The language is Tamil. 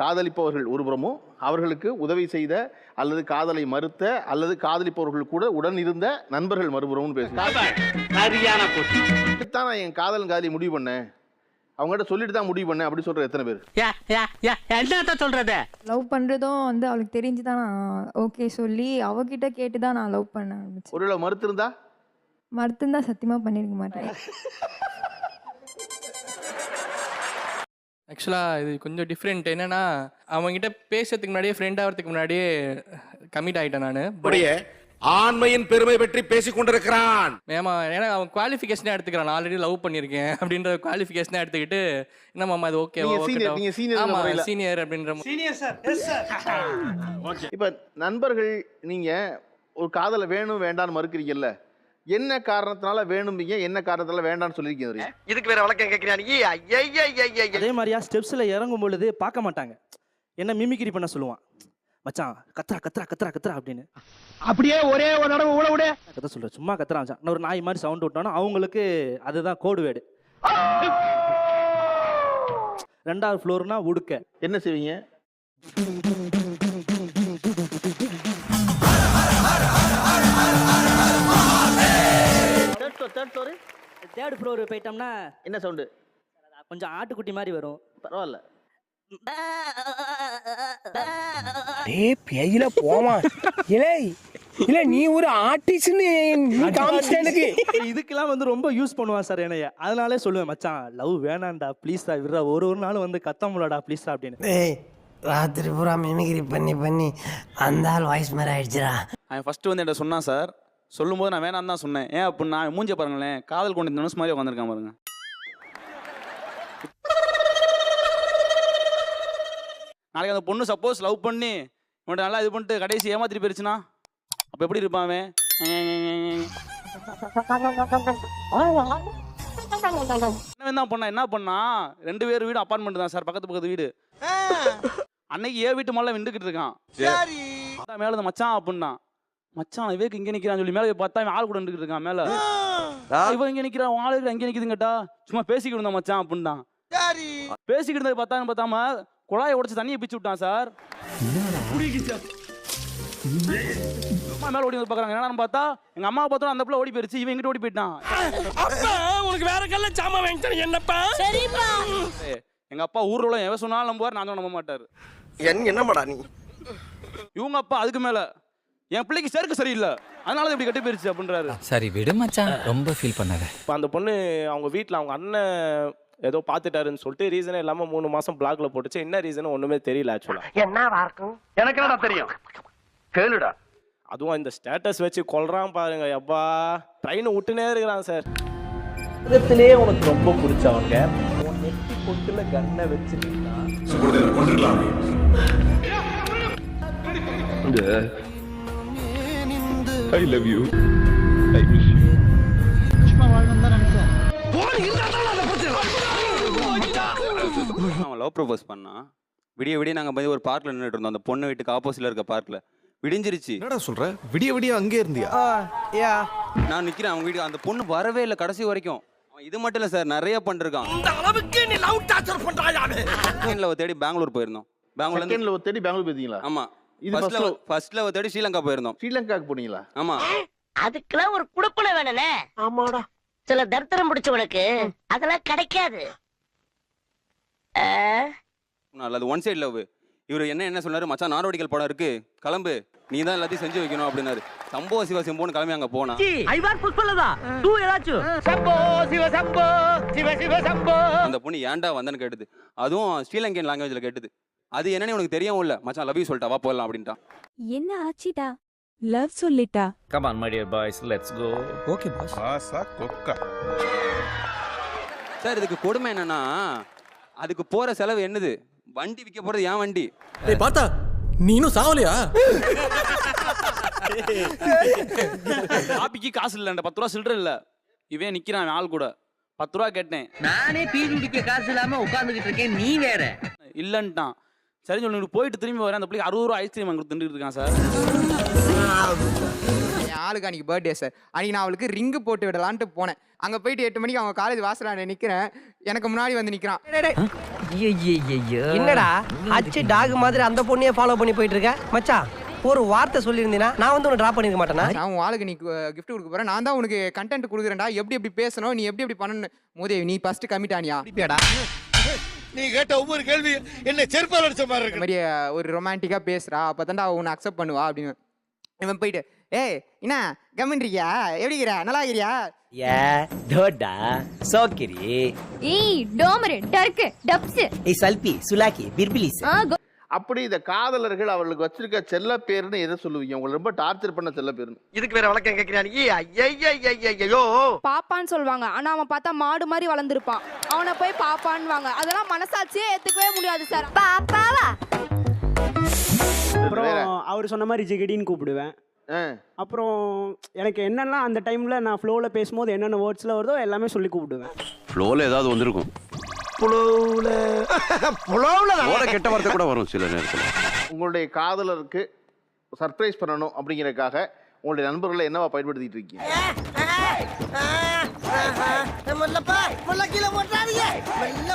காதலிப்பவர்கள் ஒருபுறமும் அவர்களுக்கு உதவி செய்த அல்லது காதலை மறுத்த அல்லது காதலிப்பவர்கள் கூட உடன் இருந்த நண்பர்கள் மறுபுறம்னு பேசுறாங்க சரியான தான் நான் என் காதல் காதலி முடிவு பண்ணேன். அவங்ககிட்ட சொல்லிட்டு தான் முடிவு பண்ணேன் அப்படி சொல்ற எத்தனை பேர்? என்னத்த சொல்றது? லவ் பண்ணுறதும் வந்து அவளுக்கு தெரிஞ்சு தான் நான் ஓகே சொல்லி அவகிட்ட கேட்டு தான் நான் லவ் பண்ண ஆரம்பிச்சேன். ஒருவேளை மறுத்திருந்தா? மறுத்துந்தா சத்தியமாக பண்ணியிருக்க மாட்டேன். ஆக்சுவலாக இது கொஞ்சம் டிஃப்ரெண்ட் என்னன்னா அவங்ககிட்ட பேசுறதுக்கு முன்னாடியே ஃப்ரெண்ட் ஆகிறதுக்கு முன்னாடியே கமிட் ஆகிட்டேன் நான். ஆண்மையின் பெருமை பற்றி பேசிக் கொண்டிருக்கிறான். ஏமா ஏன்னா அவன் குவாலிஃபிகேஷனே எடுத்துக்கிறான். ஆல்ரெடி லவ் பண்ணியிருக்கேன் அப்படின்ற குவாலிஃபிகேஷனே எடுத்துக்கிட்டு என்ன மாமா இது ஓகே ஆமா. சீனியர் அப்படின்ற மு- சீனியர் சார் எஸ் சார் இப்ப நண்பர்கள் நீங்க ஒரு காதலை வேணும் வேண்டாம்னு மறுக்கிறீங்கல்ல? என்ன காரணத்தினால வேணும்பீங்க? என்ன காரணத்தினால வேண்டாம்னு சொல்லியிருக்கீங்க? இதுக்கு வேற வழக்கம் கேட்கிறா நீ? ஐயா அதே மாதிரியா ஸ்டெப்ஸில் இறங்கும் பொழுது பார்க்க மாட்டாங்க. என்ன மிமிக்ரி பண்ண சொல்லுவான். மச்சான் கத்துறா கத்துறா கத்துறா கத்துறா அப்படின்னு. அப்படியே ஒரே ஒரு தடவை ஊழ விடு. கத்த சொல்ற சும்மா கத்துறான் மச்சான். ஒரு நாய் மாதிரி சவுண்ட் விட்டானோ அவங்களுக்கு அதுதான் கோடு வேடு. ரெண்டாவது ஃப்ளோர்னா உடுக்க. என்ன செய்வீங்க? தேர்ட் ஃப்ளோர் தேர்ட் ஃப்ளோர் போயிட்டோம்னா என்ன சவுண்டு கொஞ்சம் ஆட்டுக்குட்டி மாதிரி வரும். பரவாயில்ல. டேய் பேயில போமா இலே இல்ல நீ ஒரு ஆர்டிஸ்ட்னு காமிச்சிட்ட எனக்கு. இதுக்கெல்லாம் வந்து ரொம்ப யூஸ் பண்ணுவான் சார் என்னைய. அதனாலே சொல்லுவேன் மச்சான் லவ் வேணாம்டா ப்ளீஸ்டா விட்றா. ஒரு ஒரு நாள் வந்து கத்தமுலடா ப்ளீஸ்டா அப்படின்னு. டேய் ராத்திரி பூரா மிமிக்ரி பண்ணி பண்ணி அந்த ஆள் வாய்ஸ் மாதிரி ஆயிடுச்சுடா. அவன் ஃபர்ஸ்ட் வந்து என்கிட்ட சொன்னான் சார் சொல்லும்போது நான் வேணாம் தான் சொன்னேன். ஏன் அப்படின்னா அவன் மூஞ்ச பாருங்களேன் காதல் கொண்டு தனுசு மாதிரி உட்காந்துருக்கான் பாருங்க. நாளைக்கு அந்த பொண்ணு சப்போஸ் லவ் பண்ணி இவன்ட்ட நல்லா இது பண்ணிட்டு கடைசி ஏமாத்திட்டு போயிருச்சுன்னா அப்போ எப்படி இருப்பான் அவன்? என்ன தான் பண்ணா என்ன பண்ணா? ரெண்டு பேர் வீடு அப்பார்ட்மெண்ட் தான் சார் பக்கத்து பக்கத்து வீடு. அன்னைக்கு ஏன் வீட்டு மேல விண்டுக்கிட்டு இருக்கான்? மேல மச்சான் அப்படின்னா. மச்சான் இவருக்கு இங்க நிக்கிறான்னு சொல்லி மேல போய் பார்த்தா இவன் ஆள் கூட நின்றுட்டு இருக்கான் மேல. இவன் இங்க நிக்கிறான் ஆளு அங்க நிக்குதுன்னு கேட்டா சும்மா பேசிக்கிட்டு இருந்தான் மச்சான் அப்படின்னா பேசிக்கிட்டு இருந்தது பார்த்தான்னு பார்த்தாம குழாயை உடைச்சு தண்ணியை பிச்சு விட்டான் சார். மேல ஓடி வந்து பாக்குறாங்க என்னன்னு பார்த்தா எங்க அம்மா பார்த்தா அந்த பிள்ளை ஓடி போயிருச்சு. இவன் எங்கிட்ட ஓடி போயிட்டான். உனக்கு வேற கல்ல சாமா வாங்கி என்னப்பா? ஏய், எங்க அப்பா ஊர்ல உள்ள எவன் சொன்னாலும் நம்புவார் நான் சொன்னா நம்ப மாட்டாரு என் என்னமாடா நீ? இவங்க அப்பா அதுக்கு மேல. என் பிள்ளைக்கு சேர்க்க சரியில்லை. அதனால தான் இப்படி கட்டி போயிருச்சு அப்படின்றாரு. சரி விடு மச்சான். ரொம்ப ஃபீல் பண்ணாத. இப்போ அந்த பொண்ணு அவங்க வீட்டில் அவங்க அண்ணன் ஏதோ பார்த்துட்டாருன்னு சொல்லிட்டு ரீசனே இல்லாமல் மூணு மாதம் பிளாக்ல போட்டுச்சு. என்ன ரீசன் ஒன்றுமே தெரியல ஆக்சுவலாக என்னவா இருக்கும் எனக்கு என்னடா தெரியும்? கேளுடா. அதுவும் இந்த ஸ்டேட்டஸ் வச்சு கொல்றான் பாருங்க எப்பா. ட்ரெயினை விட்டுனே இருக்கிறான் சார் உலகத்திலே உனக்கு ரொம்ப பிடிச்சவங்க உன் நெத்தி பொட்டுல கண்ணை வச்சிருக்கா I love you I miss you அவன் லவ் ப்ரொபோஸ் பண்ணான் விடிய விடிய நாங்கள் போய் ஒரு பார்க்கில் நின்றுட்டு இருந்தோம். அந்த பொண்ணு வீட்டுக்கு ஆப்போசிட்ல இருக்க பார்க்கில் விடிஞ்சிருச்சு. என்னடா சொல்ற? விடிய விடிய அங்கே இருந்தியா? யா. நான் நிற்கிறேன் அவங்க வீட்டுக்கு அந்த பொண்ணு வரவே இல்லை கடைசி வரைக்கும். அவன் இது மட்டும் இல்லை சார் நிறைய பண்ணிருக்கான். இந்த அளவுக்கு நீ லவ் டார்ச்சர் லவ் தேடி பெங்களூர் போயிருந்தோம். பெங்களூர்ல லவ் தேடி பெங்களூர் போயிருந்தீங்களா? ஆமா. இது first first love love. First love தேடி ஸ்ரீலங்கா போயிருந்தோம். ஸ்ரீலங்காவுக்கு போனீங்களா? ஆமா. அதுக்கெல்லாம் ஒரு குடுப்பனை வேணுனே ஆமாடா. சில தரித்திரம் பிடிச்சவனுக்கு அதெல்லாம் கிடைக்காது. நல்ல அது ஒன் சைடு லவ் இவர் என்ன என்ன சொன்னாரு? மச்சான் நாடோடிகள் படம் இருக்கு. கிளம்பு. நீ தான் எல்லாத்தையும் செஞ்சு வைக்கணும் அப்படின்னாரு. சம்பவ சிவ சிம்போன்னு கிளம்பி அங்க போனா. ஐவார் புஷ்பலதா டூ ஏதாச்சும். சம்போ சிவ சம்போ சிவ சிவ சம்போ. அந்த பொண்ணு ஏன்டா வந்தேன்னு கேட்டுது. அதுவும் ஸ்ரீலங்கன் லாங்குவேஜ்ல கேட்டுது. அது என்னன்னு உனக்கு தெரியவும் இல்ல. மச்சான் லவ் யூ சொல்லிட்டா வா போகலாம் அப்படின்ட்டான். என்ன ஆச்சிடா? லவ் சொல்லிட்டா? Come on my dear boys let's go okay boss ஆசா கொக்கா. சார் இதுக்கு கொடுமை என்னன்னா அதுக்கு போற செலவு என்னது? வண்டி விற்க போறது ஏன் வண்டி. டேய் பார்த்தா நீனும் சாவலையா? காப்பிக்கு காசு இல்ல பத்து ரூபா சில்லற இல்ல. இவன் நிக்கிறான் ஆள் கூட. பத்து ரூபா கேட்டேன். நானே பீ குடிக்க காசு இல்லாம உட்கார்ந்துகிட்டு இருக்கேன் நீ வேற. இல்லன்ட்டான். சரி சொல்லி போயிட்டு திரும்பி வரேன். அந்த பிள்ளைக்கு அறுபது ரூபா ஐஸ்கிரீம் அங்கே தின்னுட்டு இருக்கான் சார். என் ஆளுக்கு அன்றைக்கி பர்த்டே சார் அன்றைக்கி நான் அவளுக்கு ரிங்கு போட்டு விடலான்ட்டு போனேன். அங்கே போயிட்டு எட்டு மணிக்கு அவங்க காலேஜ் வாசலாண்ட நிற்கிறேன் எனக்கு முன்னாடி வந்து நிற்கிறான் என்னடா? அச்சு டாக் மாதிரி அந்த பொண்ணையே ஃபாலோ பண்ணி போயிட்டு இருக்க மச்சான் ஒரு வார்த்தை சொல்லியிருந்தீனா நான் வந்து உன்னை ட்ராப் பண்ணிருக்க மாட்டேனா? நான் உன் ஆளுக்கு நீ கிஃப்ட் கொடுக்க போறேன். நான் தான் உனக்கு கண்டென்ட் கொடுக்குறேன்டா. எப்படி எப்படி பேசணும்? நீ எப்படி எப்படி பண்ணணும்? மோதேவி நீ ஃபர்ஸ்ட் கமிட் ஆனியா? நீ கேட்ட ஒவ்வொரு கேள்வி என்ன செருப்பால் அடிச்ச மாதிரி இந்த மாதிரி ஒரு ரொமான்டிக்கா பேசுறா அப்பதான்டா அவ உன்னை அக்செப்ட் பண்ணுவா அப்படின்னு. இவன் போயிட்டு ஏய் என்ன கம்மின்றியா எப்படி இருக்கிற? நல்லா இருக்கிறியா? ஏ டோடா சோக்கிரி. ஏய் டோமரு டர்க்கு டப்ஸ். ஏய் சல்பி சுலாக்கி பிர்பிலிஸ். அப்படி இந்த காதலர்கள் அவர்களுக்கு வச்சிருக்க செல்ல பேருன்னு எதை சொல்லுவீங்க? உங்களை ரொம்ப டார்ச்சர் பண்ண செல்ல பேருன்னு. இதுக்கு வேற வழக்கம் கேட்கிறான் ஐயோ பாப்பான்னு சொல்லுவாங்க. ஆனா அவன் பார்த்தா மாடு மாதிரி வளர்ந்துருப்பான். அவனை போய் பாப்பான்வாங்க அதெல்லாம் மனசாட்சியே ஏத்துக்கவே முடியாது சார். பாப்பாவா? அப்புறம் அவர் சொன்ன மாதிரி ஜிகடின்னு கூப்பிடுவேன். அப்புறம் எனக்கு என்னெல்லாம் அந்த டைம்ல நான் ஃப்ளோல பேசும்போது என்னென்ன வேர்ட்ஸ்ல வருதோ எல்லாமே சொல்லி கூப்பிடுவேன். ஃப்ளோல ஏதாவது வந்திருக்கும். புலவுல புலவுல ஓட கெட்ட வார்த்தை கூட வரும் சில நேரத்துல உங்களுடைய காதலருக்கு சர்ப்ரைஸ் பண்ணணும் அப்படிங்கறதுக்காக உங்களுடைய நண்பர்களை என்னவா பயன்படுத்திட்டு இருக்கீங்க முல்ல கீழே போட்டாதீங்க மெல்ல